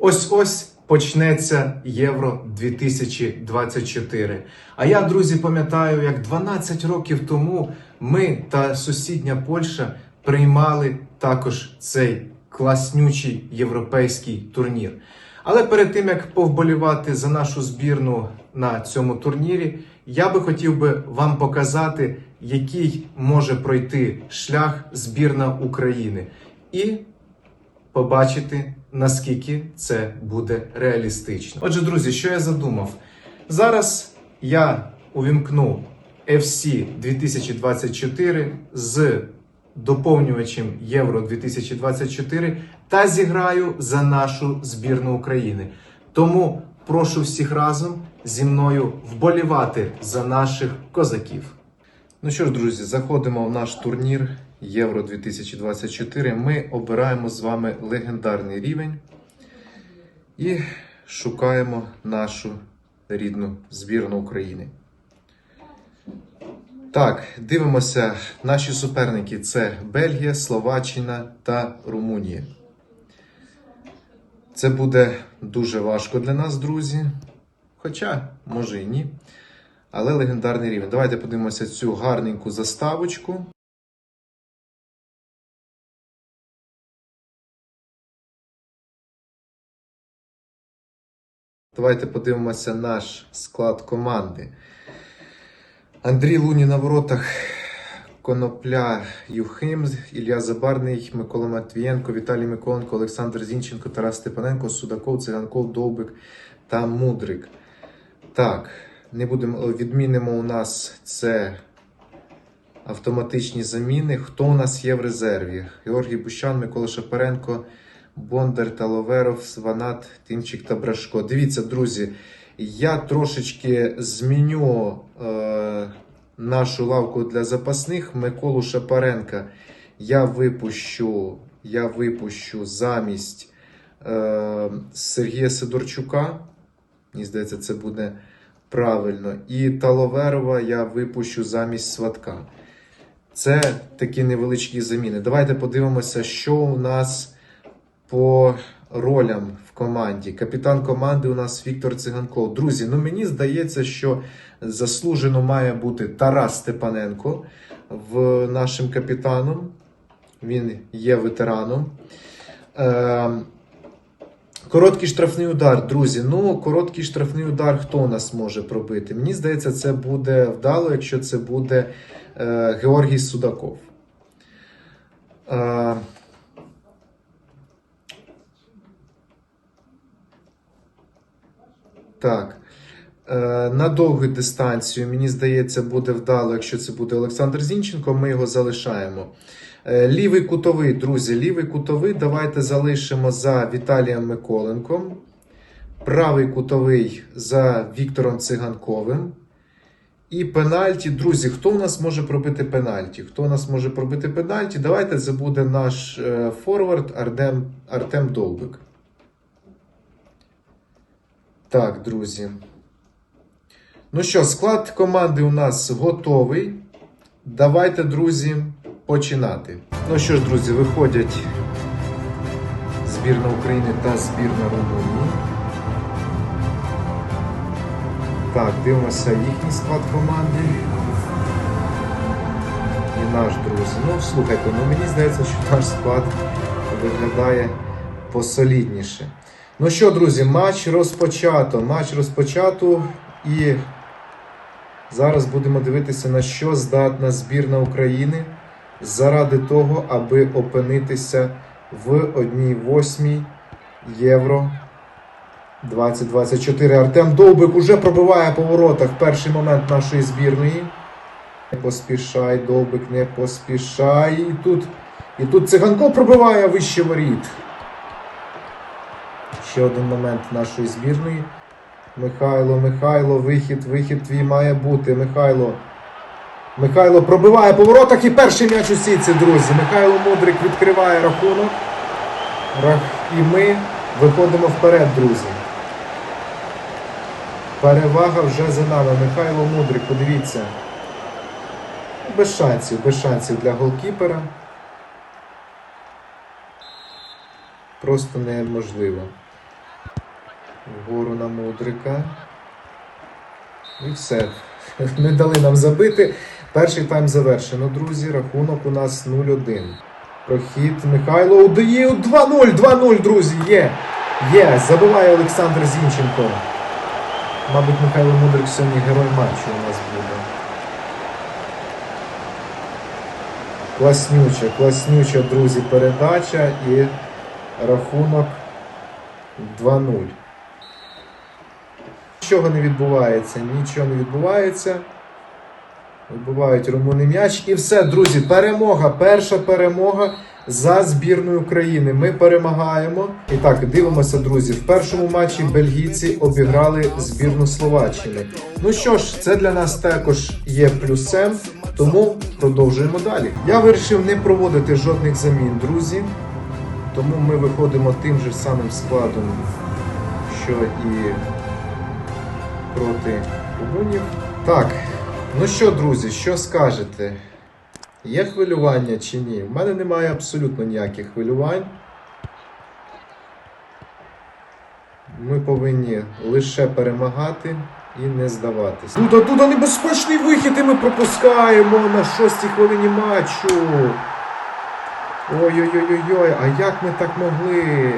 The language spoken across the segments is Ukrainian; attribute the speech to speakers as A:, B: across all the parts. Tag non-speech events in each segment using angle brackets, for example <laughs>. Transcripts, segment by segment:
A: Ось ось почнеться Євро 2024. А я, друзі, пам'ятаю, як 12 років тому ми та сусідня Польща приймали також цей класнючий європейський турнір. Але перед тим як повболівати за нашу збірну на цьому турнірі, я би хотів би вам показати, який може пройти шлях збірна України. І побачити, наскільки це буде реалістично. Отже, друзі, що я задумав? Зараз я увімкну FC 2024 з доповнювачем Євро 2024 та зіграю за нашу збірну України. Тому прошу всіх разом зі мною вболівати за наших козаків. Ну що ж, друзі, заходимо в наш турнір Євро 2024. Ми обираємо з вами легендарний рівень і шукаємо нашу рідну збірну України. Так, дивимося. Наші суперники це Бельгія, Словаччина та Румунія. Це буде дуже важко для нас, друзі. Хоча, може і ні. Але легендарний рівень. Давайте подивимося цю гарненьку заставочку. Давайте подивимося наш склад команди. Андрій Луні на воротах, Конопля Юхим, Ілля Забарний, Микола Матвієнко, Віталій Миколенко, Олександр Зінченко, Тарас Степаненко, Судаков, Циганков, Довбик та Мудрик. Так, не будемо відмінимо у нас це автоматичні заміни. Хто у нас є в резерві? Георгій Бущан, Микола Шапаренко, Бондар та Ловеров, Сванат, Тимчик та Брашко. Дивіться, друзі, я трошечки зміню е, нашу лавку для запасних. Миколу Шапаренка я випущу, я випущу замість е, Сергія Сидорчука. Мені здається, це буде правильно. І Таловерова я випущу замість Сватка. Це такі невеличкі заміни. Давайте подивимося, що у нас по ролям в команді. Капітан команди у нас Віктор Циганков. Друзі, ну мені здається, що заслужено має бути Тарас Степаненко в нашим капітаном. Він є ветераном. Е, Короткий штрафний удар, друзі. Ну, короткий штрафний удар хто нас може пробити? Мені здається, це буде вдало, якщо це буде е, Георгій Судаков. Е, так. Е, на довгу дистанцію, мені здається, буде вдало, якщо це буде Олександр Зінченко, ми його залишаємо. Е, Лівий кутовий, друзі, лівий кутовий давайте залишимо за Віталієм Миколенком. Правий кутовий за Віктором Циганковим. І пенальті, друзі, хто у нас може пробити пенальті? Хто у нас може пробити пенальті? Давайте це буде наш е, форвард Артем, Артем Довбик. Так, друзі. Ну що, склад команди у нас готовий. Давайте, друзі, починати. Ну що ж, друзі, виходять збірна України та збірна Румунії. Так, дивимося їхній склад команди. І наш, друзі. Ну, слухайте, ну мені здається, що наш склад виглядає посолідніше. Ну що, друзі, матч розпочато. Матч розпочато і зараз будемо дивитися, на що здатна збірна України заради того, аби опинитися в 1-8 Євро 2024. Артем Довбик уже пробиває по воротах перший момент нашої збірної. Не поспішай, Довбик, не поспішай. І тут, і тут циганко пробиває вище воріт. Ще один момент нашої збірної. Михайло, Михайло, вихід, вихід твій має бути. Михайло. Михайло пробиває по воротах і перший м'яч у сітці, друзі. Михайло Мудрик відкриває рахунок. Рах- І ми виходимо вперед, друзі. Перевага вже за нами. Михайло Мудрик, подивіться. Без шансів, без шансів для голкіпера. Просто неможливо. Вгору на Мудрика. І все. <laughs> Не дали нам забити. Перший тайм завершено, друзі. Рахунок у нас 0-1. Прохід Михайло удає 2-0, 2-0, друзі. Є. Є. Забиває Олександр Зінченко. Мабуть, Михайло Мудрик сьогодні герой матчу у нас буде. Класнюча, класнюча, друзі, передача і рахунок 2-0. Нічого не відбувається, нічого не відбувається. Вибивають румуни м'яч. І все, друзі, перемога. Перша перемога за збірною України. Ми перемагаємо. І так, дивимося, друзі. В першому матчі бельгійці обіграли збірну Словаччини. Ну що ж, це для нас також є плюсем, тому продовжуємо далі. Я вирішив не проводити жодних замін, друзі. Тому ми виходимо тим же самим складом, що і проти румунів. Так, ну що, друзі, що скажете? Є хвилювання чи ні? У мене немає абсолютно ніяких хвилювань. Ми повинні лише перемагати і не здаватися. Дуда, Дуда, небезпечний вихід, і ми пропускаємо на шостій хвилині матчу. Ой-ой-ой-ой, а як ми так могли?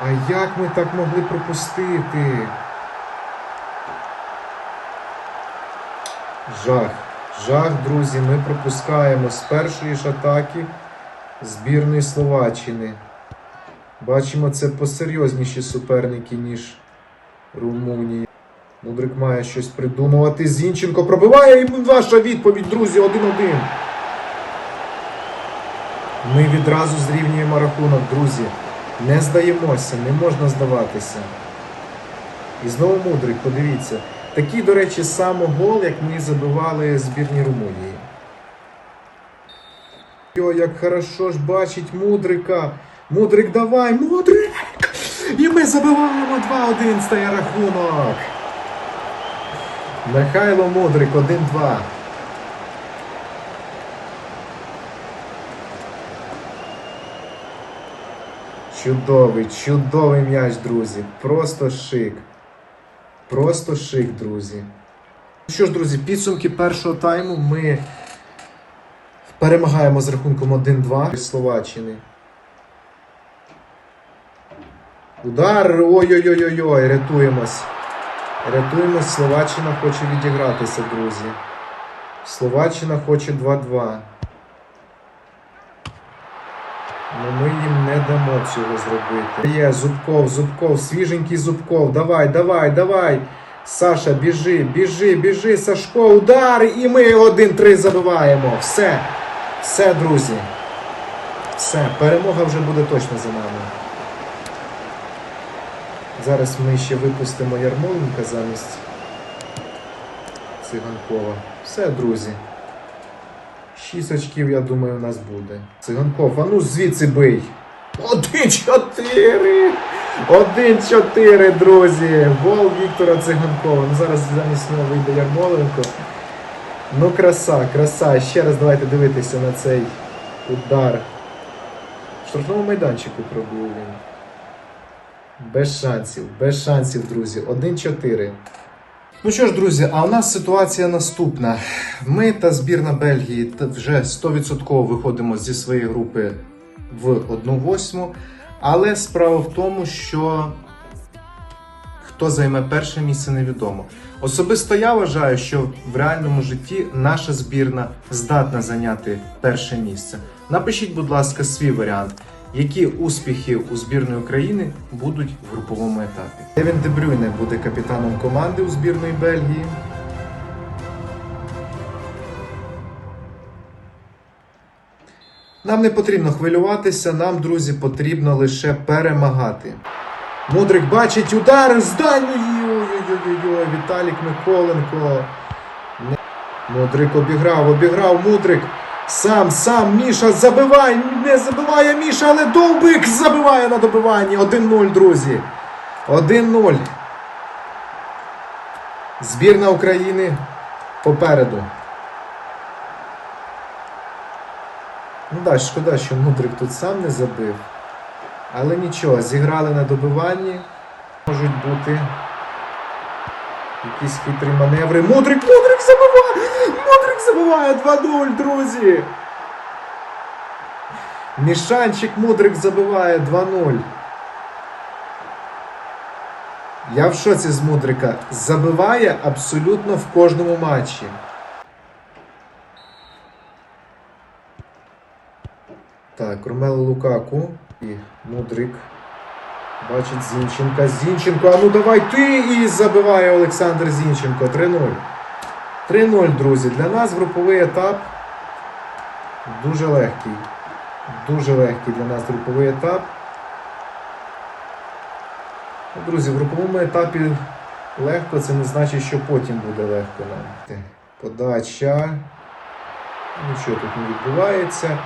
A: А як ми так могли пропустити? Жах. Жах, друзі, ми пропускаємо з першої ж атаки збірної Словаччини. Бачимо, це посерйозніші суперники, ніж Румунія. Мудрик має щось придумувати. Зінченко пробиває і ваша відповідь, друзі, 1-1. Ми відразу зрівнюємо рахунок, друзі. Не здаємося, не можна здаватися. І знову мудрик, подивіться. Такий, до речі, саме гол, як ми забивали збірні Румунії. Йо, як хорошо ж бачить мудрика. Мудрик, давай, мудрик! І ми забиваємо 2-1 стає рахунок. Михайло Мудрик 1-2. Чудовий, чудовий м'яч, друзі. Просто шик. Просто шик, друзі. Що ж, друзі, підсумки першого тайму ми перемагаємо з рахунком 1-2 від Словаччини. Удар! Ой-ой-ой-ой, рятуємось. Рятуємось, Словаччина хоче відігратися, друзі. Словаччина хоче 2-2. Ну ми їм не дамо цього зробити. Є, Зубков, Зубков, свіженький Зубков. Давай, давай, давай. Саша, біжи, біжи, біжи, Сашко, удар! І ми 1-3 забиваємо. Все. Все, друзі. Все, перемога вже буде точно за нами. Зараз ми ще випустимо Ярмоленка замість Циганкова. Все, друзі. Шість очків, я думаю, у нас буде. Циганков, а ну звідси бий. Один-чотири! Один-чотири, друзі! Гол Віктора Циганкова. Ну зараз замість нього вийде Ярмоленко. Ну, краса, краса. Ще раз давайте дивитися на цей удар. В штрафному майданчику пробив він. Без шансів, без шансів, друзі. 1-4. Ну що ж, друзі, а у нас ситуація наступна. Ми та збірна Бельгії вже 100% виходимо зі своєї групи в 1-8. Але справа в тому, що хто займе перше місце, невідомо. Особисто я вважаю, що в реальному житті наша збірна здатна зайняти перше місце. Напишіть, будь ласка, свій варіант. Які успіхи у збірної України будуть в груповому етапі? Девін Дебрюйне буде капітаном команди у збірної Бельгії. Нам не потрібно хвилюватися, нам, друзі, потрібно лише перемагати. Мудрик бачить удар з. Ой-ой-ой, Віталік Миколенко. Мудрик обіграв, обіграв Мудрик. Сам, сам, Міша, забивай! Не забиває Міша, але Довбик забиває на добиванні. 1-0, друзі. 1-0. Збірна України попереду. Ну так, шкода, що Мудрик тут сам не забив. Але нічого, зіграли на добиванні. Можуть бути якісь хитрі маневри. Мудрик, Мудрик забиває! Мудрик забиває 2-0, друзі! Мішанчик Мудрик забиває 2-0. Я в шоці з Мудрика. Забиває абсолютно в кожному матчі. Так, Ромело Лукаку і Мудрик. Бачить Зінченка. Зінченко. А ну давай ти і забиває Олександр Зінченко. 3-0. 3-0, друзі. Для нас груповий етап дуже легкий. Дуже легкий для нас груповий етап. Ну, Друзі, в груповому етапі легко, це не значить, що потім буде легко нам. Подача. Нічого тут не відбувається.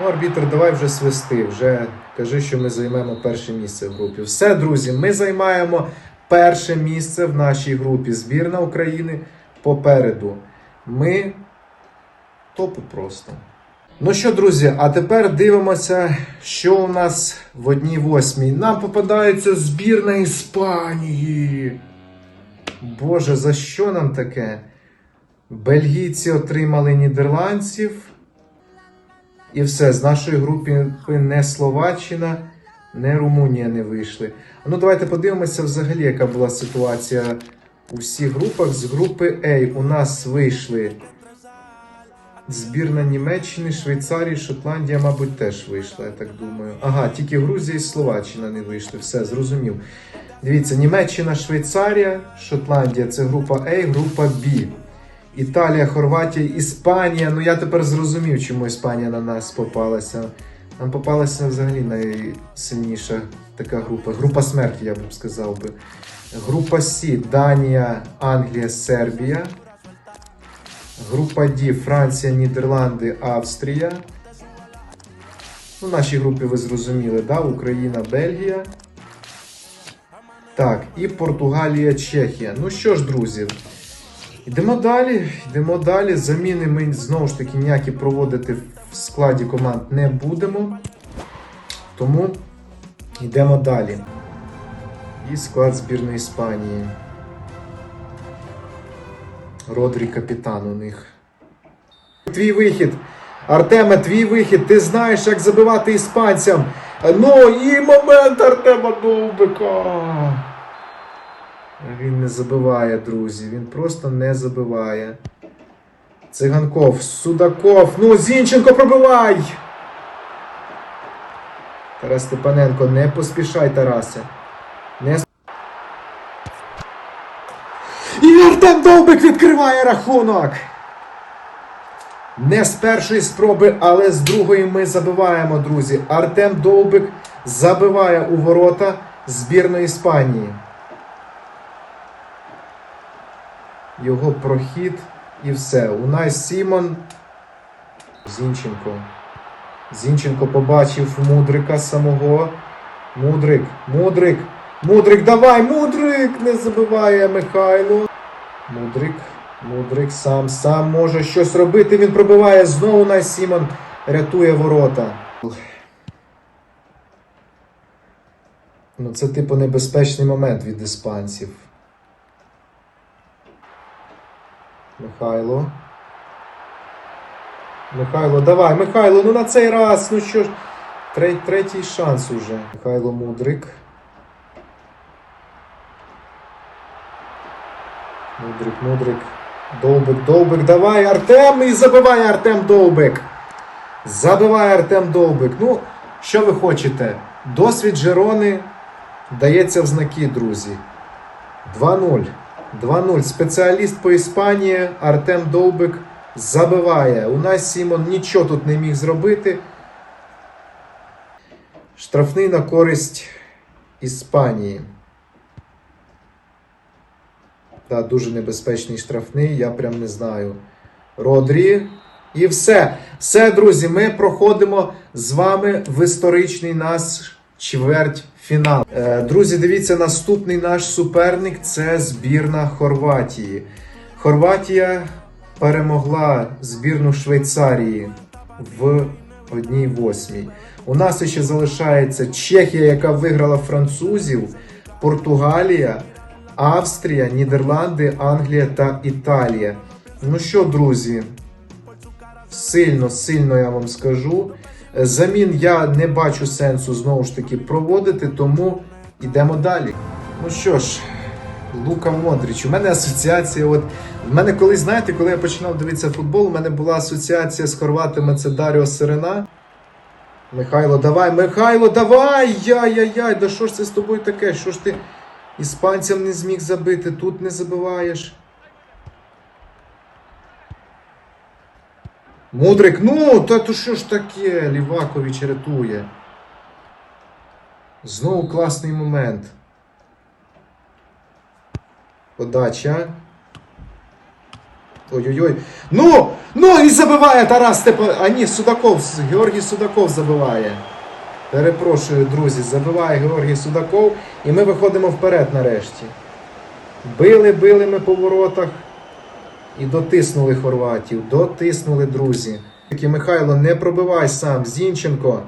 A: Ну, арбітр, давай вже свисти. Вже кажи, що ми займемо перше місце в групі. Все, друзі, ми займаємо перше місце в нашій групі. Збірна України попереду. Ми топу просто. Ну що, друзі, а тепер дивимося, що у нас в одній восьмій. Нам попадається збірна Іспанії. Боже, за що нам таке? Бельгійці отримали нідерландців. І все, з нашої групи не Словаччина, не Румунія не вийшли. Ну, давайте подивимося взагалі, яка була ситуація у всіх групах. З групи А у нас вийшли збірна Німеччини, Швейцарії, Шотландія, мабуть, теж вийшла, я так думаю. Ага, тільки Грузія і Словаччина не вийшли. Все, зрозумів. Дивіться, Німеччина, Швейцарія, Шотландія це група А, група Б. Італія, Хорватія, Іспанія. Ну я тепер зрозумів, чому Іспанія на нас попалася. Нам попалася взагалі найсильніша така група. Група смерті, я б сказав би. Група С Данія, Англія, Сербія. Група Д Франція, Нідерланди, Австрія. Ну, в нашій ви зрозуміли, да? Україна, Бельгія. Так, і Португалія, Чехія. Ну що ж, друзі, Йдемо далі, йдемо далі. Заміни ми знову ж таки ніякі проводити в складі команд не будемо. Тому йдемо далі. І склад збірної Іспанії. Родрі капітан у них. Твій вихід. Артеме, твій вихід. Ти знаєш, як забивати іспанцям. Ну і момент Артема Довбика. Він не забиває, друзі. Він просто не забиває. Циганков, Судаков. Ну, Зінченко пробивай! Тарас Степаненко, не поспішай, Тарасе. Не... с- І Артем Довбик відкриває рахунок. Не з першої спроби, але з другої ми забиваємо, друзі. Артем Довбик забиває у ворота збірної Іспанії. Його прохід і все. Унай Сімон. Зінченко. Зінченко побачив Мудрика самого. Мудрик, Мудрик, Мудрик, давай, Мудрик! Не забиває Михайло. Мудрик, Мудрик сам сам може щось робити. Він пробиває знову Унай Сімон. Рятує ворота. Ну, це типу небезпечний момент від іспанців. Михайло. Михайло, давай, Михайло, ну на цей раз. Ну що ж. Третій шанс уже. Михайло Мудрик. Мудрик, Мудрик. Довбик, Довбик, давай, Артем! І забиває Артем Довбик. Забиває Артем Довбик. Ну, що ви хочете? Досвід Жерони дається в знаки, друзі. 2-0. 2-0. Спеціаліст по Іспанії Артем Довбик забиває. У нас Сімон нічого тут не міг зробити. Штрафний на користь Іспанії. Да, дуже небезпечний штрафний, я прям не знаю. Родрі. І все. Все, друзі, ми проходимо з вами в історичний наш чвертьфінал. Е, Друзі, дивіться, наступний наш суперник це збірна Хорватії. Хорватія перемогла збірну Швейцарії в одній восьмій. У нас ще залишається Чехія, яка виграла французів. Португалія, Австрія, Нідерланди, Англія та Італія. Ну що, друзі, сильно, сильно я вам скажу. Замін я не бачу сенсу знову ж таки проводити, тому йдемо далі. Ну що ж, Лука Модріч. У мене асоціація. От в мене колись, знаєте, коли я починав дивитися футбол, у мене була асоціація з хорватами це Даріо Сирена. Михайло, давай, Михайло, давай! Яй-яй-яй, да що ж це з тобою таке? Що ж ти іспанцям не зміг забити, тут не забиваєш. Мудрик, ну, та то що ж таке? Лівакович рятує. Знову класний момент. Подача. Ой-ой-ой. Ну! Ну і забиває Тарас Степан. А ні, Судаков. Георгій Судаков забиває. Перепрошую, друзі, забиває Георгій Судаков. І ми виходимо вперед нарешті. Били, били ми по воротах. І дотиснули хорватів. Дотиснули, друзі. Таки, Михайло, не пробивай сам. Зінченко.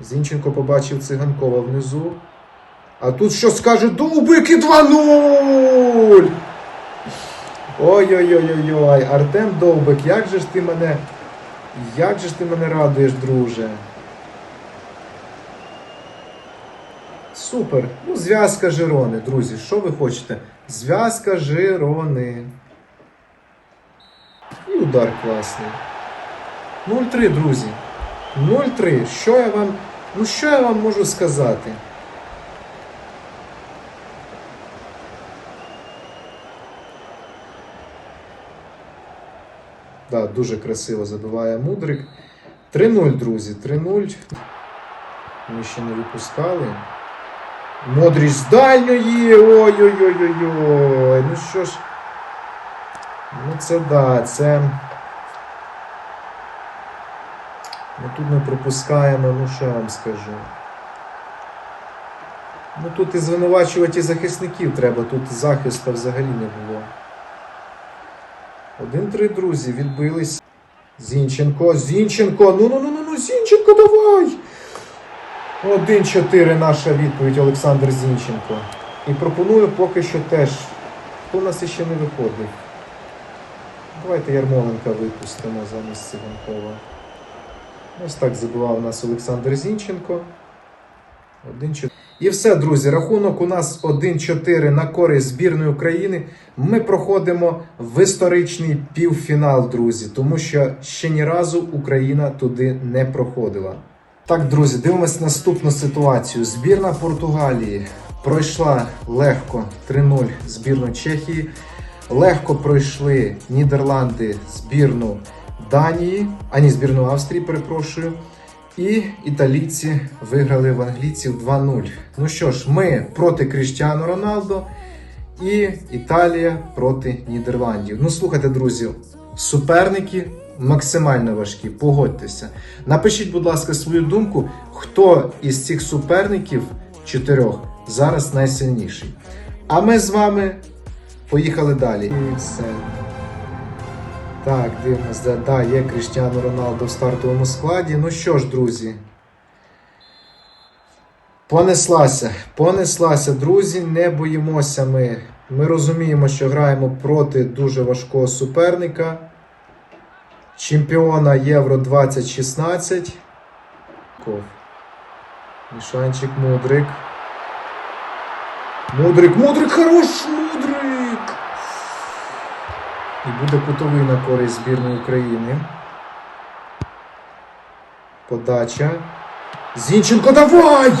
A: Зінченко побачив циганкова внизу. А тут що скаже Довбик і 2-0! Ой-ой-ой-ой-ой, Артем Довбик, як же ж ти мене. Як же ж ти мене радуєш, друже? Супер. Ну, зв'язка Жирони, друзі. Що ви хочете? Зв'язка Жирони. І удар класний. 0-3, друзі. 0-3. Що я вам. Ну що я вам можу сказати? Да, дуже красиво забиває Мудрик. 3-0, друзі. 3-0. Ми ще не випускали. Модріч дальньої. Ой-ой-ой-ой-ой. Ну що ж. Ну це да, це. Ну тут ми пропускаємо, ну що я вам скажу. Ну тут і звинувачувати захисників треба, тут захисту взагалі не було. 1-3, друзі, відбились. Зінченко, Зінченко, ну ну ну ну ну Зінченко, давай! 1-4 наша відповідь Олександр Зінченко. І пропоную поки що теж. Хто у нас іще не виходив? Давайте Ярмоленка випустимо замість Циганкова. Ось так забивав у нас Олександр Зінченко. 1-4. І все, друзі, рахунок у нас 1-4 на користь збірної України. Ми проходимо в історичний півфінал, друзі, тому що ще ні разу Україна туди не проходила. Так, друзі, дивимось наступну ситуацію. Збірна Португалії пройшла легко 3-0 збірну Чехії. Легко пройшли Нідерланди збірну Данії, а ні, збірну Австрії, перепрошую. І італійці виграли в англійців 2-0. Ну що ж, ми проти Кріштіану Роналдо і Італія проти Нідерландів. Ну, слухайте, друзі, суперники максимально важкі, погодьтеся. Напишіть, будь ласка, свою думку, хто із цих суперників чотирьох зараз найсильніший. А ми з вами поїхали далі. І все. Так, дивимося, да, є Кріштіану Роналдо в стартовому складі. Ну що ж, друзі. Понеслася, понеслася, друзі, не боїмося ми. Ми розуміємо, що граємо проти дуже важкого суперника. Чемпіона Євро 2016. Ков. Мішанчик Мудрик. Мудрик, Мудрик, хорош, Мудрик! І буде кутовий на користь збірної України. Подача. Зінченко, давай!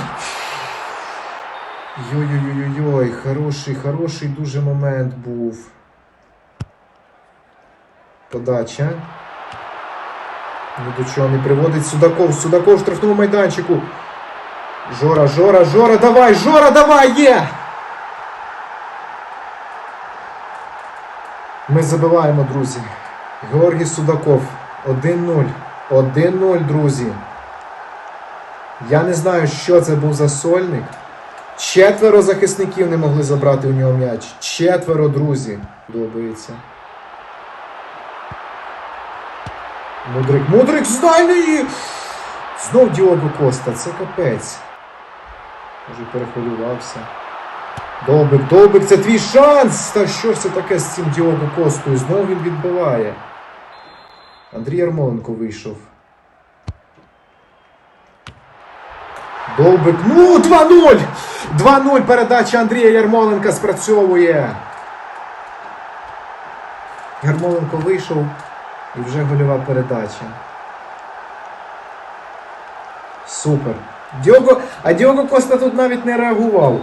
A: Йой-йой-йой-йой, хороший, хороший дуже момент був. Подача. Ні до чого не приводить Судаков. Судаков в штрафному майданчику. Жора, Жора, Жора, давай! Жора, давай! Є! Ми забиваємо, друзі. Георгій Судаков. 1-0. 1-0, друзі. Я не знаю, що це був за сольник. Четверо захисників не могли забрати у нього м'яч. Четверо, друзі. Подобається. Мудрик, Мудрик з дальньої! Знов Діого Коста, це капець. Може перехвилювався. Довбик, Довбик, це твій шанс! Та що це таке з цим Діого Костою? Знову він відбиває. Андрій Ярмоленко вийшов. Довбик. Ну, 2-0! 2-0 передача Андрія Ярмоленка спрацьовує. Ярмоленко вийшов і вже гольова передача. Супер. Діого, а Діого Коста тут навіть не реагував.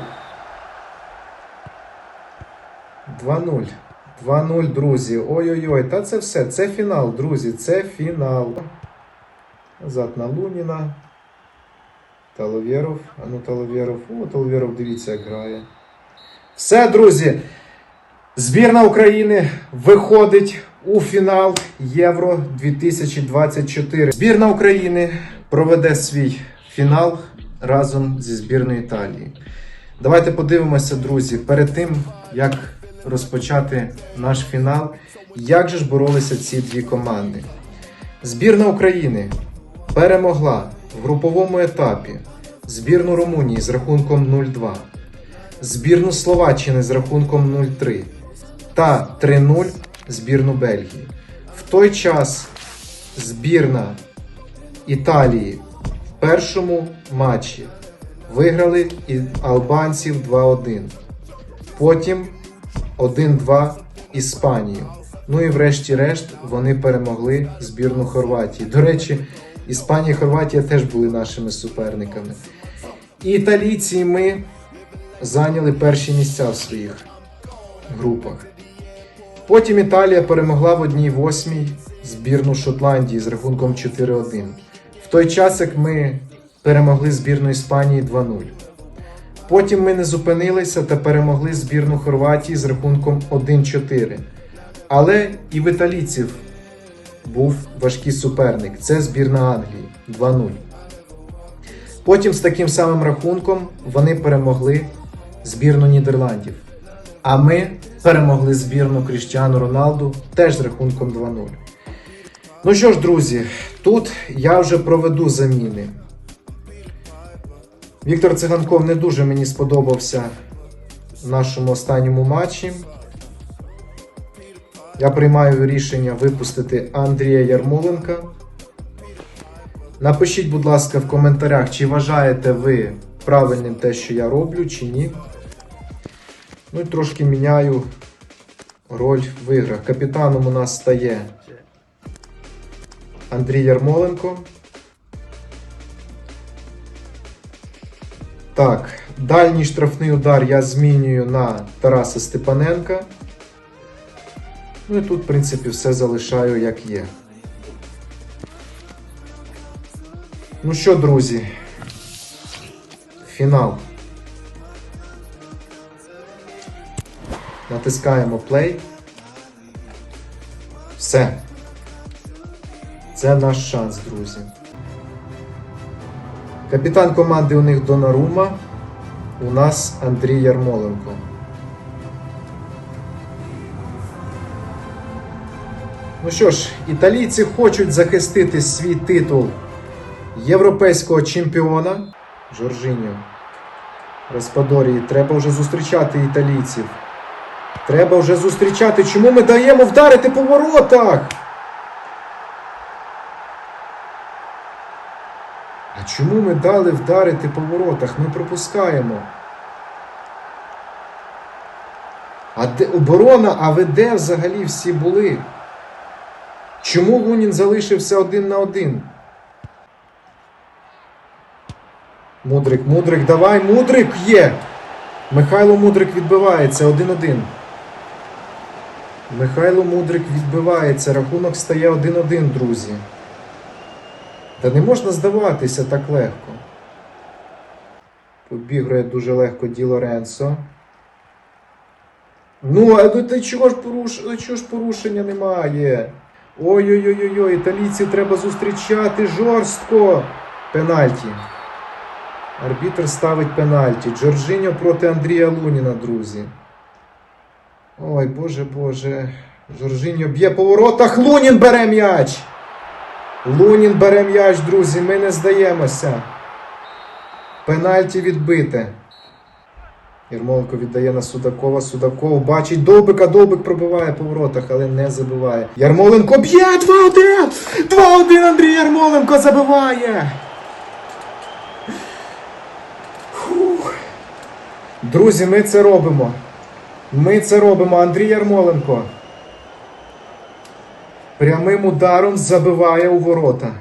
A: 2-0. 2-0, друзі. Ой-ой-ой, та це все. Це фінал, друзі. Це фінал. Назад на Луніна. Таловєров. А ну Таловєров. О, Таловєров, дивіться, як грає. Все, друзі. Збірна України виходить у фінал Євро 2024. Збірна України проведе свій фінал разом зі збірною Італії. Давайте подивимося, друзі, перед тим, як розпочати наш фінал, як же ж боролися ці дві команди. Збірна України перемогла в груповому етапі збірну Румунії з рахунком 0-2, збірну Словаччини з рахунком 0-3 та 3-0 збірну Бельгії. В той час збірна Італії в першому матчі виграли албанців 2-1. Потім 1-2 Іспанію. Ну і врешті-решт вони перемогли збірну Хорватії. До речі, Іспанія і Хорватія теж були нашими суперниками. І італійці ми зайняли перші місця в своїх групах. Потім Італія перемогла в одній восьмій збірну Шотландії з рахунком 4-1. В той час, як ми перемогли збірну Іспанії 2-0. Потім ми не зупинилися та перемогли збірну Хорватії з рахунком 1-4. Але і в італійців був важкий суперник. Це збірна Англії 2-0. Потім з таким самим рахунком вони перемогли збірну Нідерландів. А ми перемогли збірну Кріштіану Роналду теж з рахунком 2-0. Ну що ж, друзі, тут я вже проведу заміни. Віктор Циганков не дуже мені сподобався в нашому останньому матчі. Я приймаю рішення випустити Андрія Ярмоленка. Напишіть, будь ласка, в коментарях, чи вважаєте ви правильним те, що я роблю, чи ні. Ну і трошки міняю роль в іграх. Капітаном у нас стає Андрій Ярмоленко. Так, дальній штрафний удар я змінюю на Тараса Степаненка. Ну і тут, в принципі, все залишаю як є. Ну що, друзі, фінал. Натискаємо play. Все. Це наш шанс, друзі. Капітан команди у них Донарума. У нас Андрій Ярмоленко. Ну що ж, італійці хочуть захистити свій титул європейського чемпіона. Жоржиньо. Распадорії. Треба вже зустрічати італійців. Треба вже зустрічати. Чому ми даємо вдарити по воротах? А чому ми дали вдарити по воротах? Ми пропускаємо. А де оборона? А де взагалі всі були? Чому Лунін залишився один на один? Мудрик, Мудрик, давай, Мудрик є! Михайло Мудрик відбивається 1-1. Михайло Мудрик відбивається. Рахунок стає 1-1, друзі. Та не можна здаватися так легко. Побігрує дуже легко Ді Лоренцо. Ну, а ну та чого ж поруш... чого ж порушення немає? Ой-ой-ой, італійці треба зустрічати жорстко. Пенальті. Арбітр ставить пенальті. Джорджиньо проти Андрія Луніна, друзі. Ой, боже боже. Жоржиньо б'є по воротах. Лунін бере м'яч. Лунін бере м'яч, друзі. Ми не здаємося. Пенальті відбите. Єрмоленко віддає на Судакова. Судаков бачить Довбика. Довбик пробиває по воротах, але не забиває. Ярмоленко б'є 2-1! 2-1 Андрій Ярмоленко забиває! Фух. Друзі, ми це робимо. Ми це робимо. Андрій Ярмоленко. Прямим ударом забиває у ворота.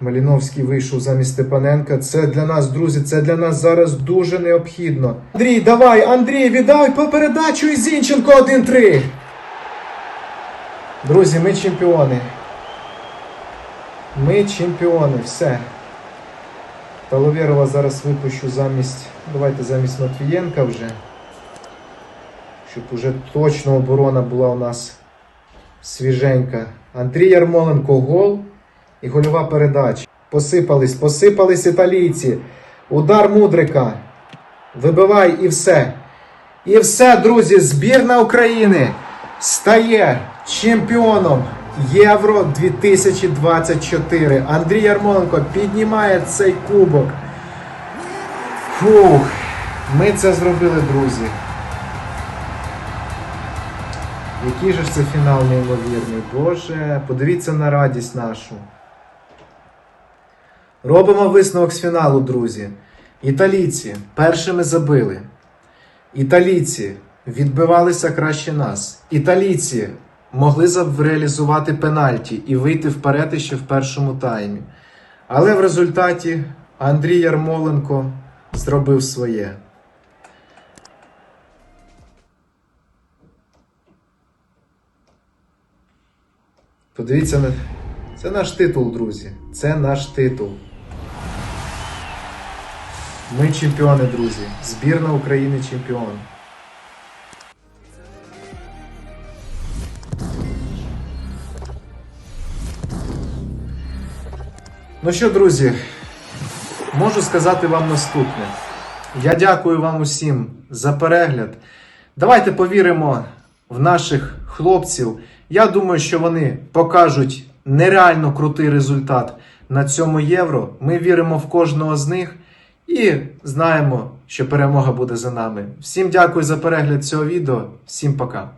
A: Маліновський вийшов замість Степаненка. Це для нас, друзі, це для нас зараз дуже необхідно. Андрій, давай, Андрій, віддай по передачу і Зінченко 1-3. Друзі, ми чемпіони. Ми чемпіони, все. Таловєрова зараз випущу замість. Давайте замість Матвієнка вже. Щоб уже точно оборона була у нас свіженька. Андрій Ярмоленко гол і гольова передача. Посипались, посипались італійці. Удар Мудрика. Вибивай і все. І все, друзі, збірна України стає чемпіоном Євро 2024. Андрій Ярмоленко піднімає цей кубок. Фух, ми це зробили, друзі. Який же ж це фінал неймовірний. Боже, подивіться на радість нашу. Робимо висновок з фіналу, друзі. Італійці першими забили. Італійці відбивалися краще нас. Італійці могли реалізувати пенальті і вийти вперед іще в першому таймі. Але в результаті Андрій Ярмоленко зробив своє. Подивіться на. Це наш титул, друзі. Це наш титул. Ми чемпіони, друзі. Збірна України чемпіон. Ну що, друзі, можу сказати вам наступне. Я дякую вам усім за перегляд. Давайте повіримо в наших хлопців. Я думаю, що вони покажуть нереально крутий результат на цьому євро. Ми віримо в кожного з них і знаємо, що перемога буде за нами. Всім дякую за перегляд цього відео. Всім пока.